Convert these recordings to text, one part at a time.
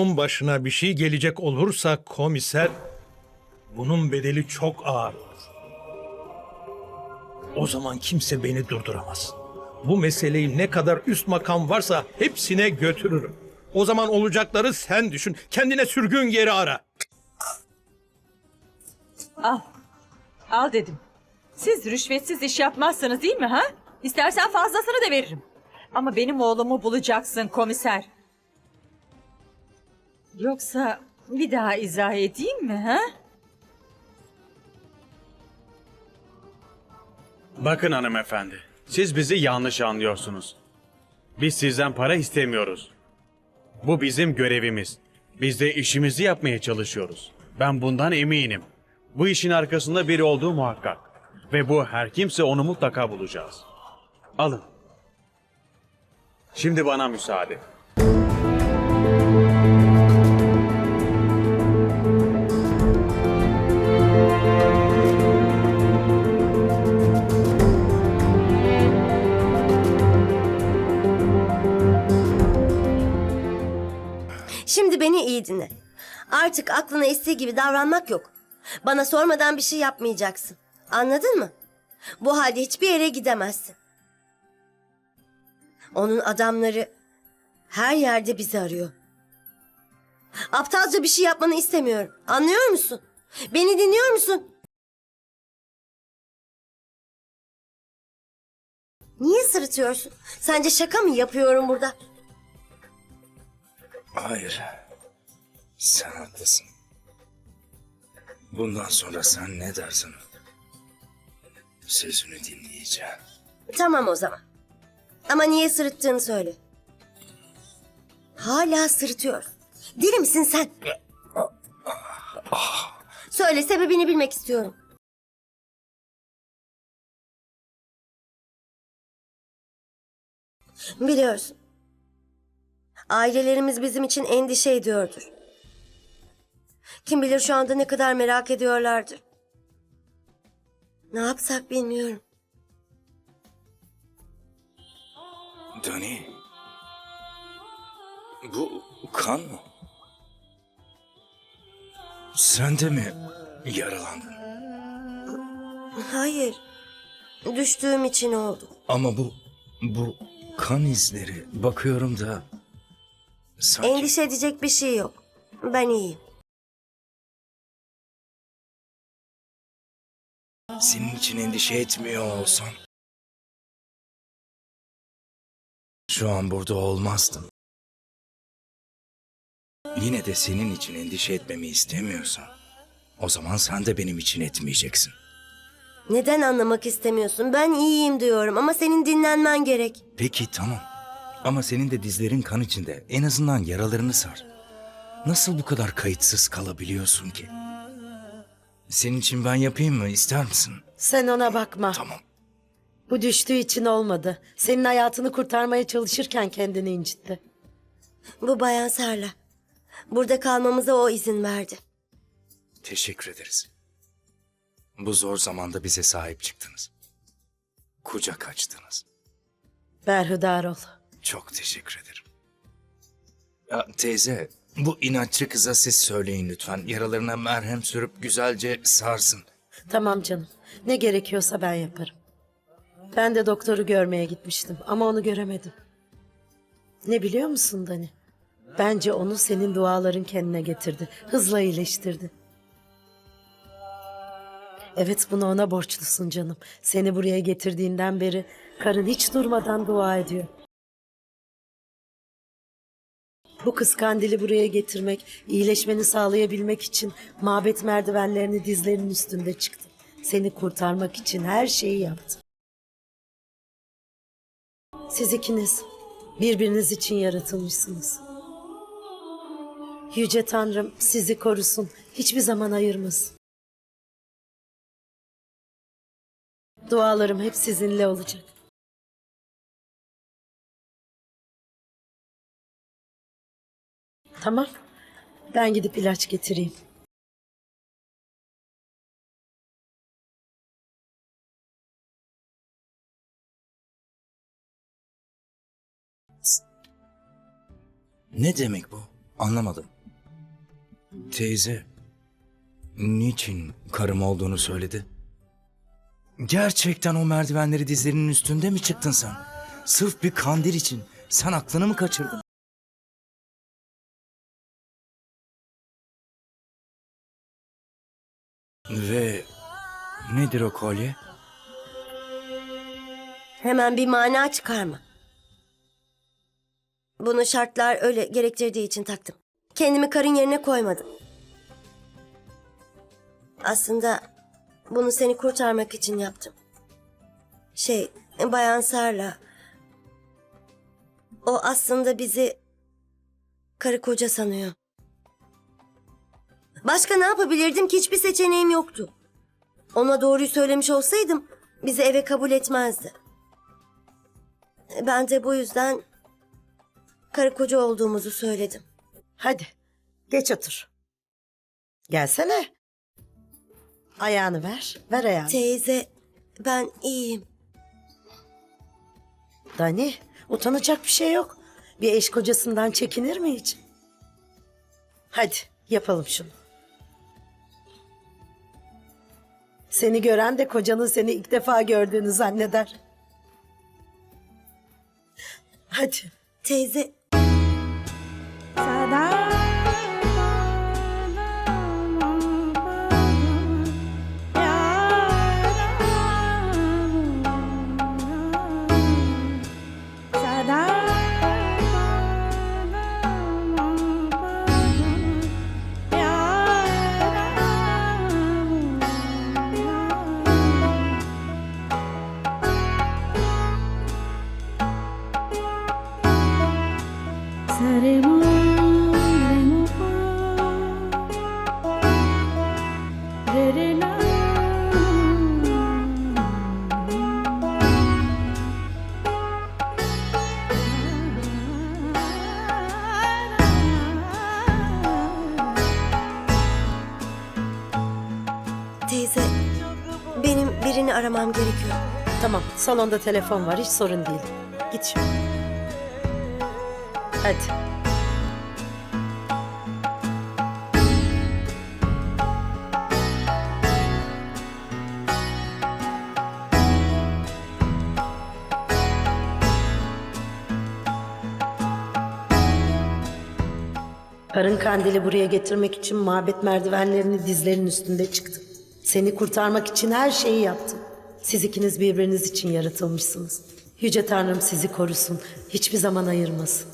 oğlumun başına bir şey gelecek olursa komiser bunun bedeli çok ağır. O zaman kimse beni durduramaz. Bu meseleyi ne kadar üst makam varsa hepsine götürürüm. O zaman olacakları sen düşün. Kendine sürgün yeri ara. Al. Al dedim. Siz rüşvetsiz iş yapmazsınız değil mi ha? İstersen fazlasını da veririm. Ama benim oğlumu bulacaksın komiser. Yoksa bir daha izah edeyim mi ha? Bakın hanımefendi, siz bizi yanlış anlıyorsunuz. Biz sizden para istemiyoruz. Bu bizim görevimiz. Biz de işimizi yapmaya çalışıyoruz. Ben bundan eminim. Bu işin arkasında biri olduğu muhakkak. Ve bu her kimse onu mutlaka bulacağız. Alın. Şimdi bana müsaade. İyi dinle. Artık aklına estiği gibi davranmak yok. Bana sormadan bir şey yapmayacaksın. Anladın mı? Bu halde hiçbir yere gidemezsin. Onun adamları her yerde bizi arıyor. Aptalca bir şey yapmanı istemiyorum. Anlıyor musun? Beni dinliyor musun? Niye sırıtıyorsun? Sence şaka mı yapıyorum burada? Hayır. Sen haklısın. Bundan sonra sen ne dersen sözünü dinleyeceğim. Tamam o zaman. Ama niye sırıttığını söyle. Hala sırıtıyor. Deli misin sen? Söyle sebebini bilmek istiyorum. Biliyorsun. Ailelerimiz bizim için endişe ediyordur. Kim bilir şu anda ne kadar merak ediyorlardır. Ne yapsak bilmiyorum. Dani. Bu kan mı? Sen de mi yaralandın? Hayır. Düştüğüm için oldu. Ama bu bu kan izleri bakıyorum da sanki Endişe edecek bir şey yok. Ben iyiyim. Senin için endişe etmiyor olsam şu an burada olmazdım. Yine de senin için endişe etmemi istemiyorsan o zaman sen de benim için etmeyeceksin. Neden anlamak istemiyorsun? Ben iyiyim diyorum ama senin dinlenmen gerek. Peki tamam. Ama senin de dizlerin kan içinde. En azından yaralarını sar. Nasıl bu kadar kayıtsız kalabiliyorsun ki? Senin için ben yapayım mı? İster misin? Sen ona bakma. Tamam. Bu düştüğü için olmadı. Senin hayatını kurtarmaya çalışırken kendini incitti. Bu Bayan Sarla. Burada kalmamıza o izin verdi. Teşekkür ederiz. Bu zor zamanda bize sahip çıktınız. Kucak açtınız. Berhudar ol. Çok teşekkür ederim. Ya, teyze, bu inatçı kıza siz söyleyin lütfen. Yaralarına merhem sürüp güzelce sarsın. Tamam canım. Ne gerekiyorsa ben yaparım. Ben de doktoru görmeye gitmiştim ama onu göremedim. Ne biliyor musun Dani? Bence onu senin duaların kendine getirdi. Hızla iyileştirdi. Evet bunu ona borçlusun canım. Seni buraya getirdiğinden beri karın hiç durmadan dua ediyor. Bu kıskandili buraya getirmek, iyileşmeni sağlayabilmek için mabet merdivenlerini dizlerinin üstünde çıktı. Seni kurtarmak için her şeyi yaptı. Siz ikiniz birbiriniz için yaratılmışsınız. Yüce Tanrım sizi korusun, hiçbir zaman ayırmasın. Dualarım hep sizinle olacak. Tamam. Ben gidip ilaç getireyim. Ne demek bu? Anlamadım. Teyze, niçin karım olduğunu söyledi? Gerçekten o merdivenleri dizlerinin üstünde mi çıktın sen? Sırf bir kandil için. Sen aklını mı kaçırdın? Ve nedir o kolye? Hemen bir mana çıkarma. Bunu şartlar öyle gerektirdiği için taktım. Kendimi karın yerine koymadım. Aslında bunu seni kurtarmak için yaptım. Şey, Bayan Sarla. O aslında bizi karı koca sanıyor. Başka ne yapabilirdim ki hiçbir seçeneğim yoktu. Ona doğruyu söylemiş olsaydım bizi eve kabul etmezdi. Ben de bu yüzden karı koca olduğumuzu söyledim. Hadi geç otur. Gelsene. Ayağını ver. Ver ayağını. Teyze ben iyiyim. Dani utanacak bir şey yok. Bir eş kocasından çekinir mi hiç? Hadi yapalım şunu. Seni gören de kocanın seni ilk defa gördüğünü zanneder. Hadi. Teyze aramam gerekiyor. Tamam salonda telefon var hiç sorun değil. Git şimdi. Hadi. Karın kandili buraya getirmek için mabet merdivenlerini dizlerin üstünde çıktı. Seni kurtarmak için her şeyi yaptım. Siz ikiniz birbiriniz için yaratılmışsınız. Yüce Tanrım sizi korusun. Hiçbir zaman ayırmasın.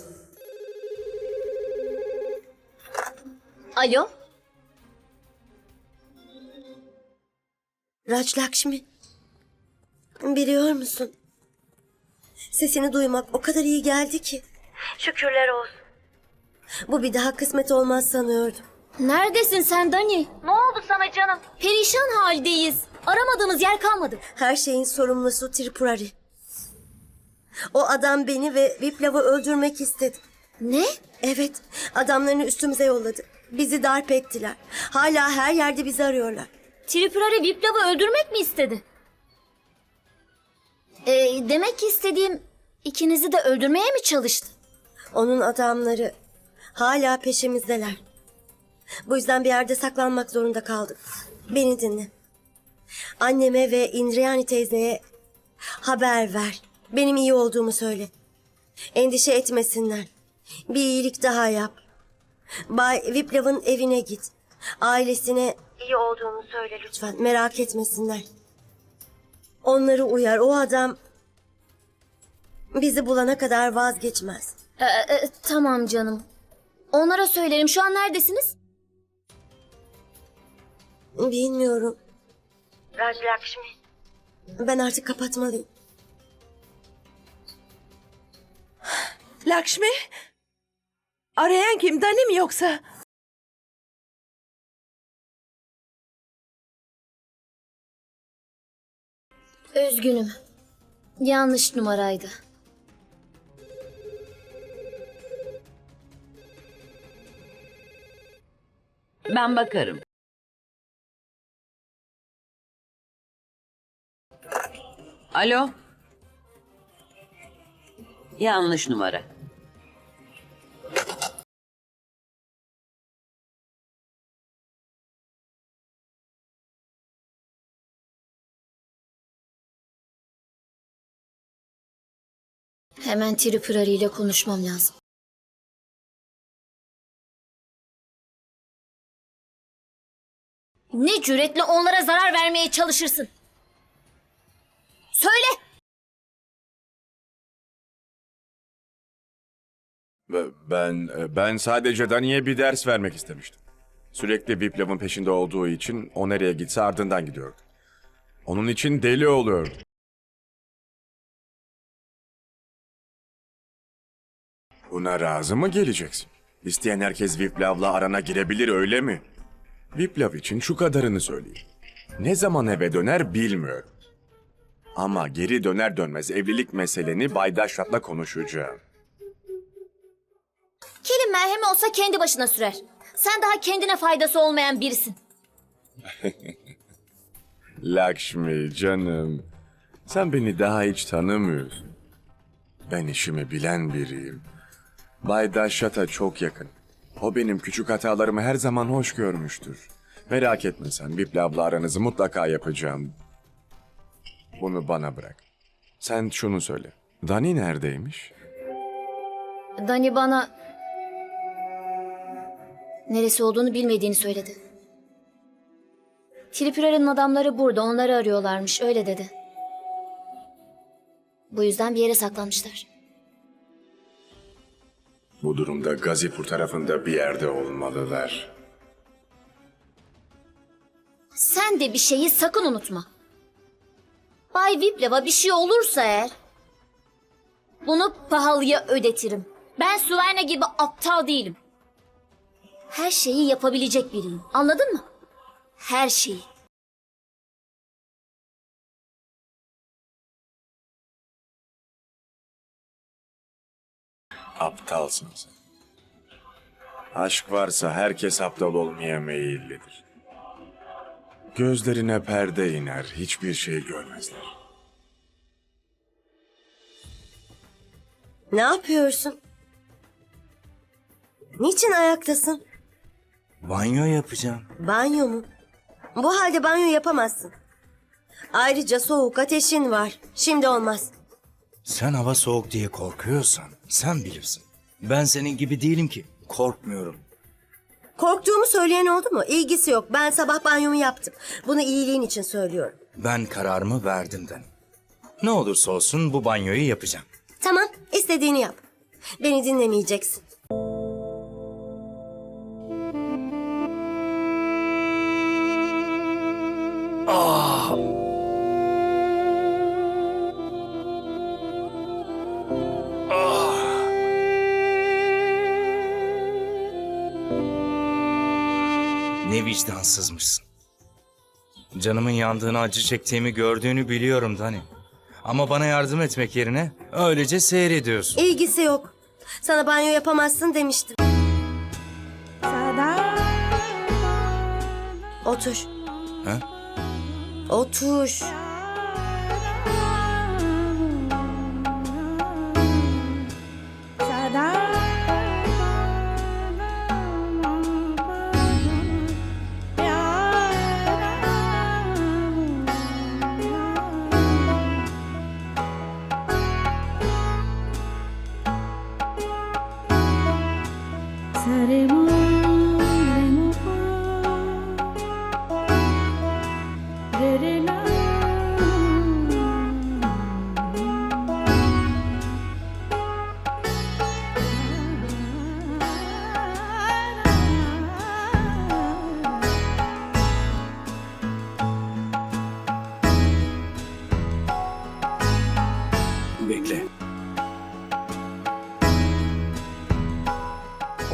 Alo? Raj Lakshmi. Biliyor musun? Sesini duymak o kadar iyi geldi ki. Şükürler olsun. Bu bir daha kısmet olmaz sanıyordum. Neredesin sen Dani? Ne oldu sana canım? Perişan haldeyiz. Aramadığımız yer kalmadı. Her şeyin sorumlusu Tripurari. O adam beni ve Viplav'ı öldürmek istedi. Ne? Evet, adamlarını üstümüze yolladı. Bizi darp ettiler. Hala her yerde bizi arıyorlar. Tripurari Viplav'ı öldürmek mi istedi? Ee, demek ki istediğim ikinizi de öldürmeye mi çalıştı? Onun adamları hala peşimizdeler. Bu yüzden bir yerde saklanmak zorunda kaldık. Beni dinle. Anneme ve Indriyani teyzeye haber ver. Benim iyi olduğumu söyle. Endişe etmesinler. Bir iyilik daha yap. Bay Viplav'ın evine git. Ailesine iyi olduğunu söyle lütfen. Merak etmesinler. Onları uyar. O adam bizi bulana kadar vazgeçmez. Ee, e, tamam canım. Onlara söylerim. Şu an neredesiniz? Bilmiyorum. Raj Lakshmi. Ben artık kapatmalıyım. Lakşmi? Arayan kim? Dani mi yoksa? Üzgünüm. Yanlış numaraydı. Ben bakarım. Alo. Yanlış numara. Hemen Tripper Ali ile konuşmam lazım. Ne cüretle onlara zarar vermeye çalışırsın? Söyle! Ben ben sadece Dani'ye bir ders vermek istemiştim. Sürekli Viplav'ın peşinde olduğu için o nereye gitse ardından gidiyordu. Onun için deli oluyordu. Buna razı mı geleceksin? İsteyen herkes Viplav'la arana girebilir öyle mi? Viplav için şu kadarını söyleyeyim. Ne zaman eve döner bilmiyorum. Ama geri döner dönmez evlilik meseleni Bay Daşrat'la konuşacağım. Kelim merhemi olsa kendi başına sürer. Sen daha kendine faydası olmayan birisin. Lakshmi canım. Sen beni daha hiç tanımıyorsun. Ben işimi bilen biriyim. Bay Dashrat'a çok yakın. O benim küçük hatalarımı her zaman hoş görmüştür. Merak etme sen, Biplav'la aranızı mutlaka yapacağım. Bunu bana bırak. Sen şunu söyle. Dani neredeymiş? Dani bana... Neresi olduğunu bilmediğini söyledi. Tripurari'nin adamları burada, onları arıyorlarmış, öyle dedi. Bu yüzden bir yere saklanmışlar. Bu durumda Gazipur tarafında bir yerde olmalılar. Sen de bir şeyi sakın unutma. Bay Viplav'a bir şey olursa eğer... Bunu pahalıya ödetirim. Ben Suverna gibi aptal değilim. Her şeyi yapabilecek biriyim. Anladın mı? Her şeyi. Aptalsın sen. Aşk varsa herkes aptal olmaya meyillidir. Gözlerine perde iner, hiçbir şey görmezler. Ne yapıyorsun? Niçin ayaktasın? Banyo yapacağım. Banyo mu? Bu halde banyo yapamazsın. Ayrıca soğuk ateşin var. Şimdi olmaz. Sen hava soğuk diye korkuyorsan sen bilirsin. Ben senin gibi değilim ki. Korkmuyorum. Korktuğumu söyleyen oldu mu? İlgisi yok. Ben sabah banyomu yaptım. Bunu iyiliğin için söylüyorum. Ben kararımı verdim Dani. Ne olursa olsun bu banyoyu yapacağım. Tamam, istediğini yap. Beni dinlemeyeceksin. Ne vicdansızmışsın. Canımın yandığını acı çektiğimi gördüğünü biliyorum Dani. Ama bana yardım etmek yerine öylece seyrediyorsun. İlgisi yok. Sana banyo yapamazsın demiştim. Otur. Ha? Otur.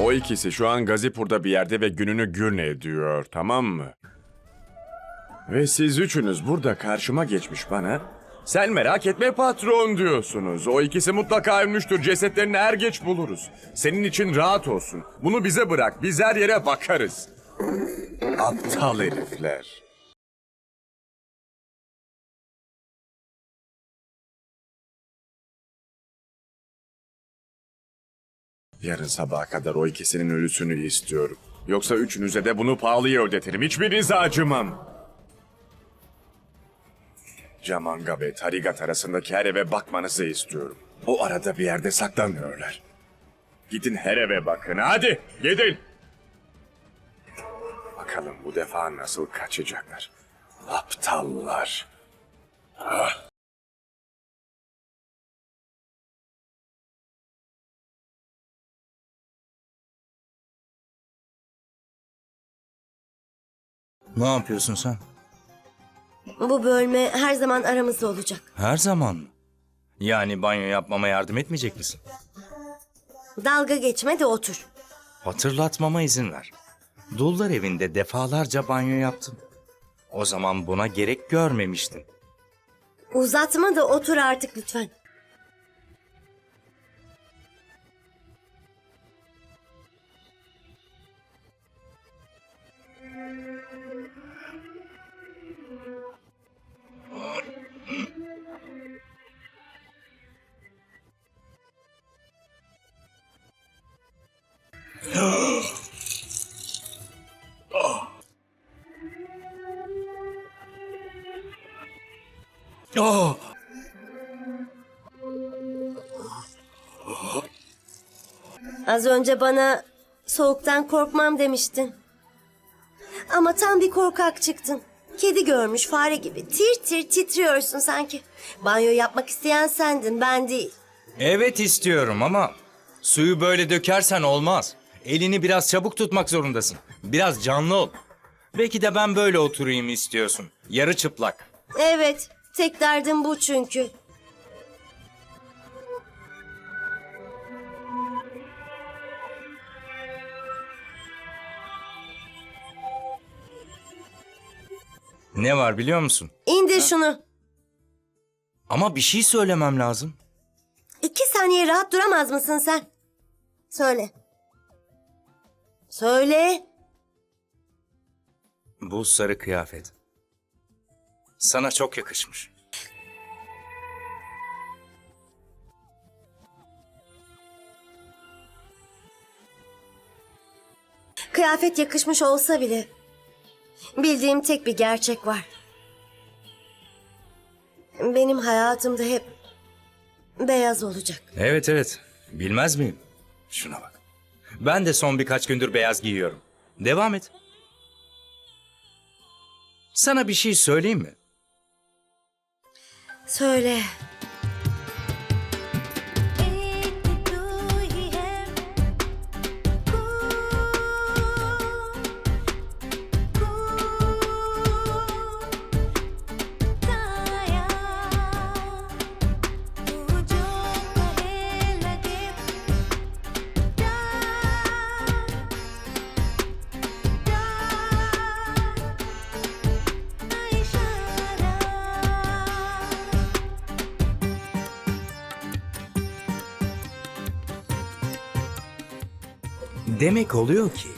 O ikisi şu an Gazipur'da bir yerde ve gününü gürn ediyor, tamam mı? Ve siz üçünüz burada karşıma geçmiş bana. Sen merak etme patron diyorsunuz. O ikisi mutlaka ölmüştür. Cesetlerini er geç buluruz. Senin için rahat olsun. Bunu bize bırak. Biz her yere bakarız. Aptal herifler. Yarın sabaha kadar o ikisinin ölüsünü istiyorum. Yoksa üçünüze de bunu pahalıya ödetirim. Hiçbirinize acımam. Camanga ve Tarigat arasındaki her eve bakmanızı istiyorum. O arada bir yerde saklanıyorlar. Gidin her eve bakın. Hadi gidin. Bakalım bu defa nasıl kaçacaklar. Aptallar. Ne yapıyorsun sen? Bu bölme her zaman aramızda olacak. Her zaman mı? Yani banyo yapmama yardım etmeyecek misin? Dalga geçme de otur. Hatırlatmama izin ver. Dullar evinde defalarca banyo yaptım. O zaman buna gerek görmemiştin. Uzatma da otur artık lütfen. Az önce bana soğuktan korkmam demiştin. Ama tam bir korkak çıktın. Kedi görmüş fare gibi tir tir titriyorsun sanki. Banyo yapmak isteyen sendin ben değil. Evet istiyorum ama suyu böyle dökersen olmaz. Elini biraz çabuk tutmak zorundasın. Biraz canlı ol. Belki de ben böyle oturayım istiyorsun. Yarı çıplak. Evet tek derdim bu çünkü. Ne var biliyor musun? İndir şunu. Ama bir şey söylemem lazım. İki saniye rahat duramaz mısın sen? Söyle. Söyle. Bu sarı kıyafet. Sana çok yakışmış. Kıyafet yakışmış olsa bile bildiğim tek bir gerçek var. Benim hayatımda hep beyaz olacak. Evet evet. Bilmez miyim? Şuna bak. Ben de son birkaç gündür beyaz giyiyorum. Devam et. Sana bir şey söyleyeyim mi? Söyle. Demek oluyor ki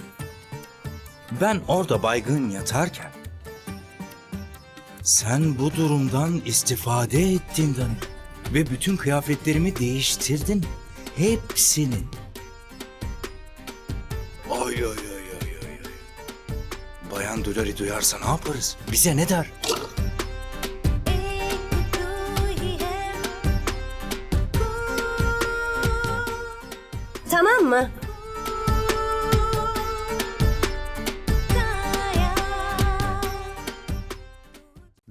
ben orada baygın yatarken sen bu durumdan istifade ettin Dani. Ve bütün kıyafetlerimi değiştirdin. Hepsini. Ay ay ay ay ay. ay. Bayan Dulari duyarsa ne yaparız? Bize ne der? Tamam mı?